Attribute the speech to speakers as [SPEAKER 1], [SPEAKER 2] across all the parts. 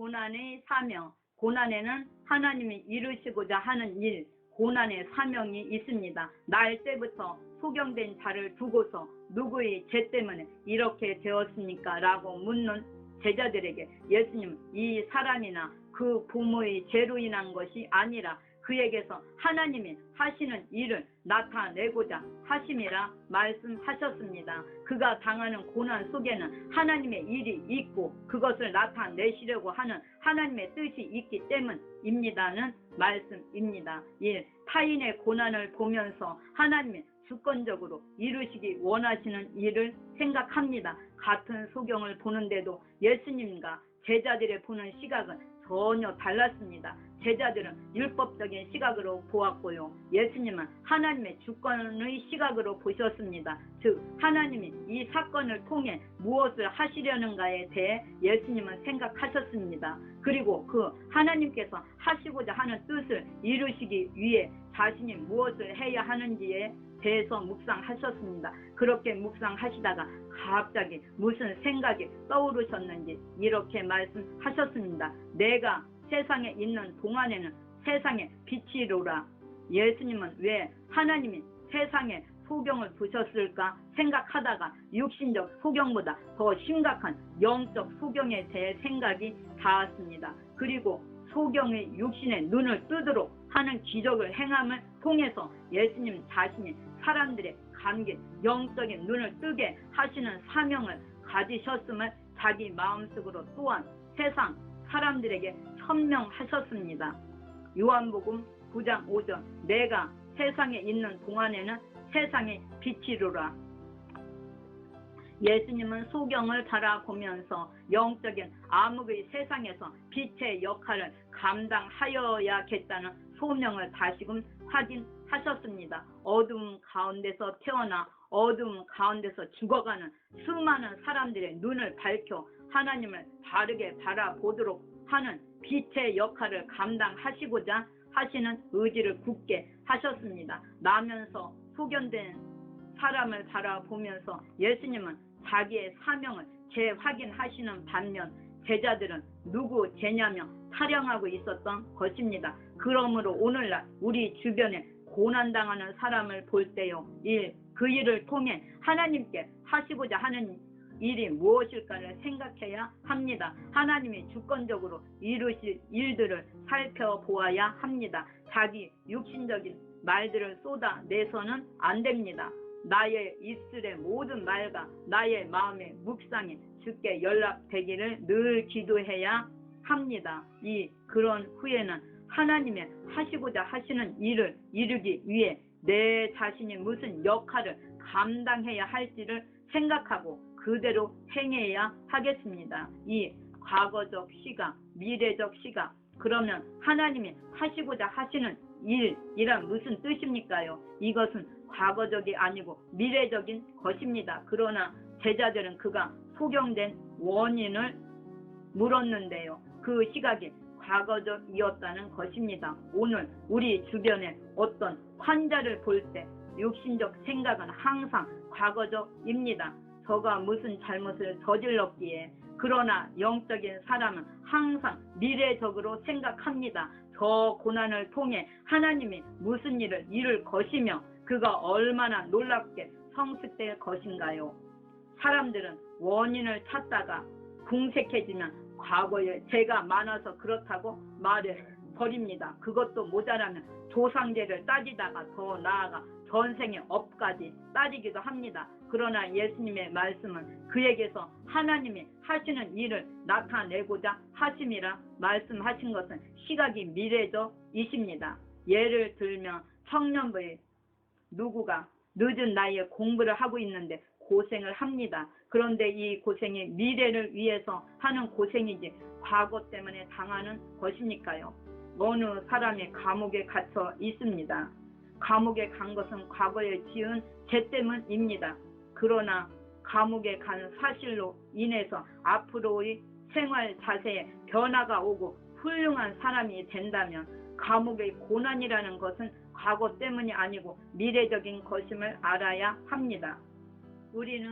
[SPEAKER 1] 고난의 사명, 고난에는 하나님이 이루시고자 하는 일, 고난의 사명이 있습니다. 날 때부터 소경된 자를 두고서 누구의 죄 때문에 이렇게 되었습니까? 라고 묻는 제자들에게 예수님 이 사람이나 그 부모의 죄로 인한 것이 아니라 그에게서 하나님이 하시는 일을 나타내고자 하심이라 말씀하셨습니다. 그가 당하는 고난 속에는 하나님의 일이 있고 그것을 나타내시려고 하는 하나님의 뜻이 있기 때문입니다는 말씀입니다. 1. 타인의 고난을 보면서 하나님이 주권적으로 이루시기 원하시는 일을 생각합니다. 같은 소경을 보는데도 예수님과 제자들의 보는 시각은 전혀 달랐습니다. 제자들은 율법적인 시각으로 보았고요. 예수님은 하나님의 주권의 시각으로 보셨습니다. 즉 하나님이 이 사건을 통해 무엇을 하시려는가에 대해 예수님은 생각하셨습니다. 그리고 그 하나님께서 하시고자 하는 뜻을 이루시기 위해 자신이 무엇을 해야 하는지에 대해서 묵상하셨습니다. 그렇게 묵상하시다가 갑자기 무슨 생각이 떠오르셨는지 이렇게 말씀하셨습니다. 내가 세상에 있는 동안에는 세상의 빛이로라. 예수님은 왜 하나님이 세상에 소경을 두셨을까 생각하다가 육신적 소경보다 더 심각한 영적 소경에 대해 생각이 닿았습니다. 그리고 소경의 육신의 눈을 뜨도록 하는 기적을 행함을 통해서 예수님 자신이 사람들의 감긴 영적인 눈을 뜨게 하시는 사명을 가지셨음을 자기 마음속으로 또한 세상 사람들에게 천명하셨습니다. 요한복음 9장 5절 내가 세상에 있는 동안에는 세상의 빛이로라. 예수님은 소경을 바라보면서 영적인 암흑의 세상에서 빛의 역할을 감당하여야겠다는 소명을 다시금 확인하셨습니다. 어둠 가운데서 태어나 어둠 가운데서 죽어가는 수많은 사람들의 눈을 밝혀 하나님을 바르게 바라보도록 하는 빛의 역할을 감당하시고자 하시는 의지를 굳게 하셨습니다. 나면서 소견된 사람을 바라보면서 예수님은 자기의 사명을 재확인하시는 반면 제자들은 누구 제냐며 타령하고 있었던 것입니다. 그러므로 오늘날 우리 주변에 고난당하는 사람을 볼 때요. 일, 그 일을 통해 하나님께 하시고자 하는 일이 무엇일까를 생각해야 합니다. 하나님이 주권적으로 이루실 일들을 살펴보아야 합니다. 자기 육신적인 말들을 쏟아내서는 안 됩니다. 나의 입술의 모든 말과 나의 마음의 묵상이 주께 연락되기를 늘 기도해야 합니다. 이 그런 후에는 하나님의 하시고자 하시는 일을 이루기 위해 내 자신이 무슨 역할을 감당해야 할지를 생각하고 그대로 행해야 하겠습니다. 이 과거적 시각, 미래적 시각, 그러면 하나님이 하시고자 하시는 일이란 무슨 뜻입니까요? 이것은 과거적이 아니고 미래적인 것입니다. 그러나 제자들은 그가 소경된 원인을 물었는데요. 그 시각이 과거적이었다는 것입니다. 오늘 우리 주변에 어떤 환자를 볼 때 육신적 생각은 항상 과거적입니다. 저가 무슨 잘못을 저질렀기에 그러나 영적인 사람은 항상 미래적으로 생각합니다. 저 고난을 통해 하나님이 무슨 일을 이룰 것이며 그가 얼마나 놀랍게 성숙될 것인가요? 사람들은 원인을 찾다가 궁색해지면 과거에 죄가 많아서 그렇다고 말을 버립니다. 그것도 모자라면 조상제를 따지다가 더 나아가 전생의 업까지 따지기도 합니다. 그러나 예수님의 말씀은 그에게서 하나님이 하시는 일을 나타내고자 하심이라 말씀하신 것은 시각이 미래적 이십니다. 예를 들면 청년부의 누구가 늦은 나이에 공부를 하고 있는데 고생을 합니다. 그런데 이 고생이 미래를 위해서 하는 고생이지 과거 때문에 당하는 것입니까요? 어느 사람이 감옥에 갇혀 있습니다. 감옥에 간 것은 과거에 지은 죄 때문입니다. 그러나 감옥에 간 사실로 인해서 앞으로의 생활 자세에 변화가 오고 훌륭한 사람이 된다면 감옥의 고난이라는 것은 과거 때문이 아니고 미래적인 것임을 알아야 합니다. 우리는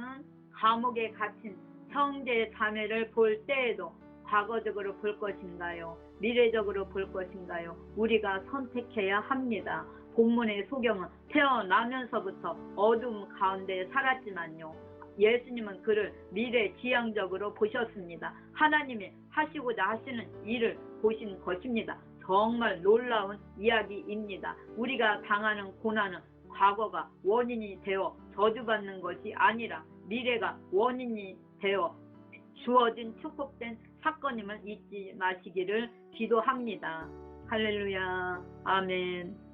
[SPEAKER 1] 감옥에 갇힌 형제 자매를 볼 때에도 과거적으로 볼 것인가요? 미래적으로 볼 것인가요? 우리가 선택해야 합니다. 본문의 소경은 태어나면서부터 어둠 가운데 살았지만요. 예수님은 그를 미래 지향적으로 보셨습니다. 하나님이 하시고자 하시는 일을 보신 것입니다. 정말 놀라운 이야기입니다. 우리가 당하는 고난은 과거가 원인이 되어 저주받는 것이 아니라 미래가 원인이 되어 주어진 축복된 사건임을 잊지 마시기를 기도합니다. 할렐루야. 아멘.